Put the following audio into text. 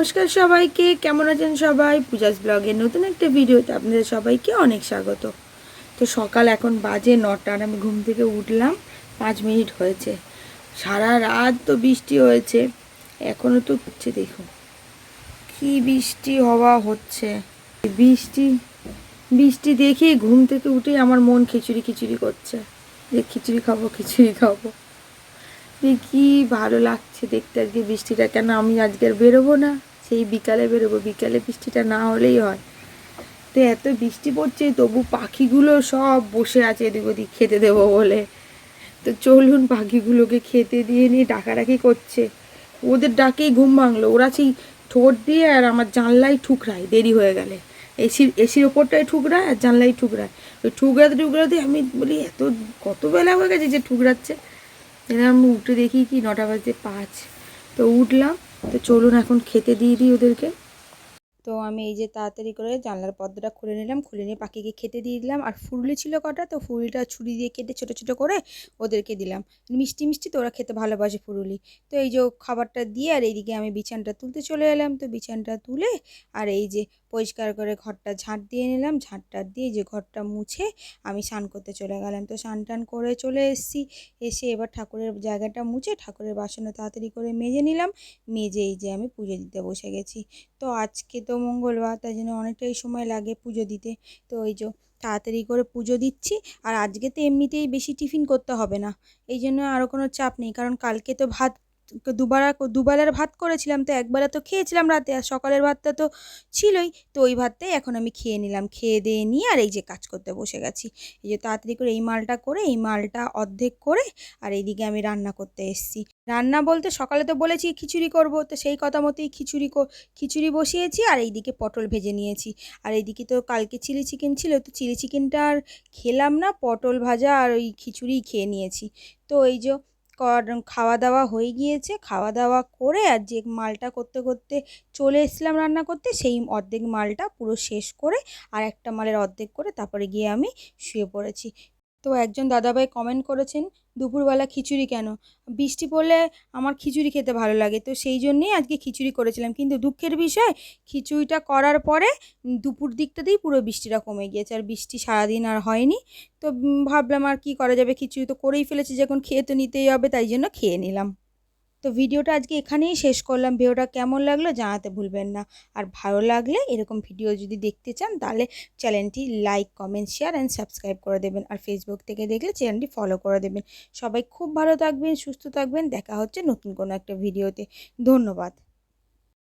নমস্কার সবাইকে, কেমন আছেন সবাই? পূজাস ব্লগের নতুন একটা ভিডিওতে আপনাদের সবাইকে অনেক স্বাগত। তো সকাল এখন বাজে নটা আমি ঘুম থেকে উঠলাম, পাঁচ মিনিট হয়েছে। সারা রাত তো বৃষ্টি হয়েছে এখনও তো হচ্ছে দেখুন। কি বৃষ্টি, হওয়া হচ্ছে। বৃষ্টি বৃষ্টি দেখেই ঘুম থেকে উঠেই আমার মন খিচুড়ি খিচুড়ি করছে। যে খিচুড়ি খাব খিচুড়ি খাব। কি ভালো লাগছে দেখতে আজকে বৃষ্টিটা, কেন আমি আজকে বেরোবো না? সেই বিকালে বেরোবো। বিকালে বৃষ্টিটা না হলেই হয়। তো এত বৃষ্টি পড়ছে, তবু পাখিগুলো সব বসে আছে এদিক ওদিক খেতে দেবো বলে। তো চলুন পাখিগুলোকে খেতে দিয়ে নিয়ে ডাকাডাকি করছে। ওদের ডাকেই ঘুম ভাঙলো। ওরা সেই ঠোঁট দিয়ে আর আমার জানলায় ঠুকরায়, দেরি হয়ে গেলে। এসির এসির ওপরটায় ঠুকরায় আর জানলায় ঠুকরায়। ওই ঠুকরাতে ঠুকরাতে আমি বলি, এত, কত বেলা হয়ে গেছে যে ঠুকরাচ্ছে? এরকম উঠে দেখি কি, নটা বাজে পাঁচ। তো উঠলাম তো চলুন এখন খেতে দিয়ে দিই ওদেরকে। তো আমি এই যে তাড়াতাড়ি করে জানলার পর্দাটা খুলে নিলাম, খুলে নিয়ে পাখিকে খেতে দিয়ে দিলাম। আর ফুরুলি ছিল কটা, তো ফুরুলিটা ছুরি দিয়ে কেটে ছোটো ছোটো করে ওদেরকে দিলাম। মিষ্টি মিষ্টি তো ওরা খেতে ভালোবাসে ফুরুলি তো এই যে খাবারটা দিয়ে আর এইদিকে আমি বিছানটা তুলতে চলে এলাম। তো বিছানটা তুলে আর এই যে পরিষ্কার করে ঘরটা ঝাঁট দিয়ে নিলাম। ঝাঁটটা দিয়ে যে ঘরটা মুছে আমি স্নান করতে চলে গেলাম। তো স্নান টান করে চলে এসেছি। এসে এবার ঠাকুরের জায়গাটা মুছে ঠাকুরের বাসনও তাড়াতাড়ি করে মেজে নিলাম। মেজে এই যে আমি পুজো দিতে বসে গেছি। তো আজকে তো মঙ্গলবার তাই জন্য অনেকটাই সময় লাগে পুজো দিতে। তো ওই যে তাড়াতাড়ি করে পুজো দিচ্ছি, আর আজকে তো এমনিতেই বেশি টিফিন করতে হবে না। এই জন্য আরও কোনো চাপ নেই, কারণ কালকে তো ভাত দুবার দুবেলার ভাত করেছিলাম, তো একবেলা তো খেয়েছিলাম রাতে, আর সকালের ভাতটা তো ছিলই, তো ওই ভাতটাই এখন আমি খেয়ে নিলাম, খেয়ে দিয়ে নিয়ে আর এই যে কাজ করতে বসে গেছি। এই যে তাড়াতাড়ি করে এই মালটা করে, এই মালটা অর্ধেক করে, আর এইদিকে আমি রান্না করতে এসেছি। রান্না বলতে সকালে তো বলেছি খিচুড়ি করব, তো সেই কথা মতোই খিচুড়ি খিচুড়ি বসিয়েছি, আর এইদিকে পটল ভেজে নিয়েছি। আর এইদিকে তো কালকে চিলি চিকেন ছিল, তো চিলি চিকেনটা আর খেলাম না, পটল ভাজা আর ওই খিচুড়িই খেয়ে নিয়েছি। তো এই যে খাওয়া দাওয়া হয়ে গিয়েছে। খাওয়া দাওয়া করে আর যে মালটা করতে করতে চলে এসেছিলাম রান্না করতে, সেই অর্ধেক মালটা পুরো শেষ করে আর একটা মালের অর্ধেক করে তারপরে গিয়ে আমি শুয়ে পড়েছি। তো একজন দাদাভাই কমেন্ট করেছেন, দুপুরবেলা খিচুড়ি কেন? বৃষ্টি পড়লে আমার খিচুড়ি খেতে ভালো লাগে। তো সেই জন্যেই আজকে খিচুড়ি করেছিলাম। কিন্তু দুঃখের বিষয়, খিচুড়িটা করার পরে দুপুর দিকটাতেই পুরো বৃষ্টিটা কমে গিয়েছে। আর বৃষ্টি সারাদিন আর হয়নি। তো ভাবলাম আর কি করা যাবে? খিচুড়ি তো করেই ফেলেছি, যখন খেয়ে তো নিতেই হবে, তাই জন্য খেয়ে নিলাম। তো ভিডিওটা আজকে এখানেই শেষ করলাম। ভিডিওটা কেমন লাগল জানাতে ভুলবেন না। আর ভালো লাগলে এরকম ভিডিও যদি দেখতে চান, তাহলে চ্যানেলটি like, comment, share and subscribe করে দেবেন। আর ফেসবুক থেকে দেখলে চ্যানেলটি ফলো করে দেবেন। সবাই খুব ভালো থাকবেন, সুস্থ থাকবেন। দেখা হচ্ছে নতুন কোনো একটা ভিডিওতে। ধন্যবাদ।